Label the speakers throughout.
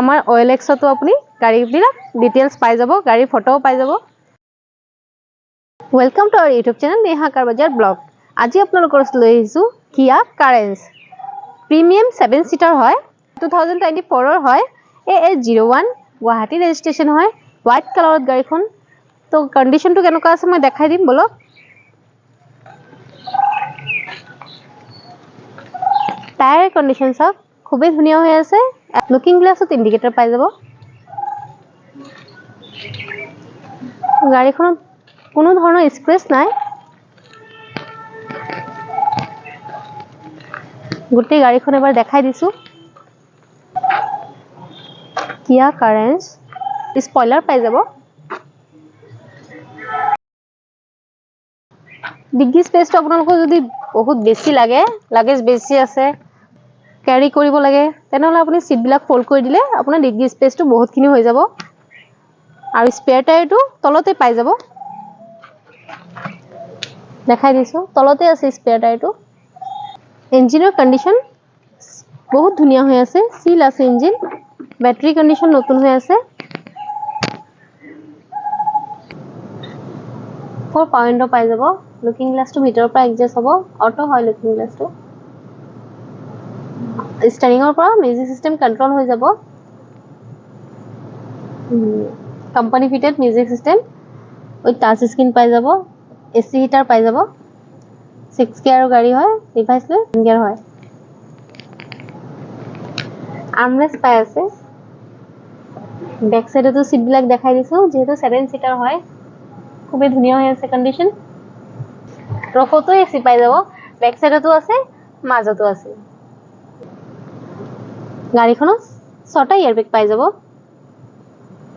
Speaker 1: আমাৰ অইল এক্সতো আপুনি গাড়ীবিলাক ডিটেইলছ পাই যাব গাড়ীৰ ফটোও পাই যাব। Welcome to our YouTube channel Neha car Bazar vlog আজি আপোনালোকৰ লৈ আহিছোঁ Kia Carens premium seven seater হয় টু থাউজেণ্ড টুৱেণ্টি ফ'ৰৰ হয়। A A zero' one Guwahati registration হয় হোৱাইট কালাৰত গাড়ীখন। তো কণ্ডিশ্যনটো কেনেকুৱা আছে মই দেখাই দিম বলক। টায়াৰ কণ্ডিশ্যন চাওক খুবেই ধুনীয়া হৈ আছে। লুকিং গ্লাছত ইণ্ডিকেটৰ পাই যাব। গাড়ীখনত কোনো ধৰণৰ স্ক্ৰেচ নাই। গোটেই গাড়ীখন এবাৰ দেখাই দিছোঁ। কিয়া কাৰেঞ্চ স্পইলাৰ পাই যাব। ডিগ্ৰী স্পেচটো আপোনালোকৰ যদি বহুত বেছি লাগে লাগেজ বেছি আছে কেৰি কৰিব লাগে। তেনেহ'লে আপুনি ছিটবিলাক ফ'ল্ড কৰি দিলে আপোনাৰ ডিগ্ৰী স্পেচটো বহুতখিনি হৈ যাব। আৰু স্পেয়াৰ টায়াৰটো তলতে পাই যাব। দেখাই দিছোঁ, তলতে আছে স্পেয়াৰ টায়াৰটো ইঞ্জিনৰ কণ্ডিশ্যন বহুত ধুনীয়া হৈ আছে চিল আছে ইঞ্জিন বেটাৰী কণ্ডিশ্যন নতুন হৈ আছে। ফ'ৰ পইণ্টৰ পাই যাব লুকিং গ্লাছটো ভিতৰৰ পৰা এডজাষ্ট হ'ব অট' হয় লুকিং গ্লাছটো ষ্টাৰিঙৰ পৰা মিউজিক চিষ্টেম কণ্ট্ৰল হৈ যাব। Company fitted music system with touch screen পাই যাব এ চি হিটাৰ পাই যাব। ছিক্স গিয়াৰৰ গাড়ী হয় ৰিভাইছ লৈ গিয়াৰ হয়। আৰ্মৰেষ্ট পাই আছে। বেক চাইডতো চিটবিলাক দেখাই দিছোঁ, যিহেতু ছেভেন চিটাৰ হয়। খুবেই ধুনীয়া হৈ আছে কণ্ডিশ্যন ৰফতো এ চি পাই যাব। বেক চাইডতো আছে, মাজতো আছে। গাড়ীখনত ছটা এয়াৰবেগ পাই যাব।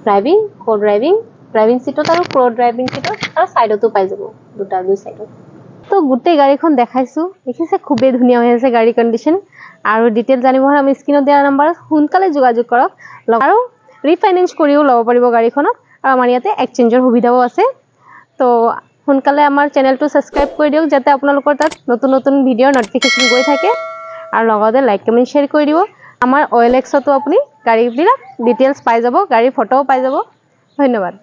Speaker 1: ড্ৰাইভিং কো ড্ৰাইভিং ড্ৰাইভিং চিটত আৰু প্ৰ' ড্ৰাইভিং চিটত আৰু ছাইডতো পাই যাব, দুটা, দুই ছাইডত তো গোটেই গাড়ীখন দেখাইছোঁ, দেখিছে খুবেই ধুনীয়া হৈ আছে গাড়ী কণ্ডিশ্যন আৰু ডিটেইল জানিব হ'লে আমি স্ক্ৰীণত দিয়া নাম্বাৰত সোনকালে যোগাযোগ কৰক। আৰু ৰিফাইনেন্স কৰিও ল'ব পাৰিব গাড়ীখনত আৰু আমাৰ ইয়াতে এক্সচেঞ্জৰ সুবিধাও আছে। তো সোনকালে আমাৰ চেনেলটো ছাবস্ক্ৰাইব কৰি দিয়ক, যাতে আপোনালোকৰ তাত নতুন নতুন ভিডিঅ'ৰ ন'টিফিকেশ্যন গৈ থাকে। আৰু লগতে লাইক কমেণ্ট শ্বেয়াৰ কৰি দিব। আমাৰ অইল এক্সতো আপুনি গাড়ীবিলাক ডিটেইলছ পাই যাব গাড়ীৰ ফটোও পাই যাব। ধন্যবাদ।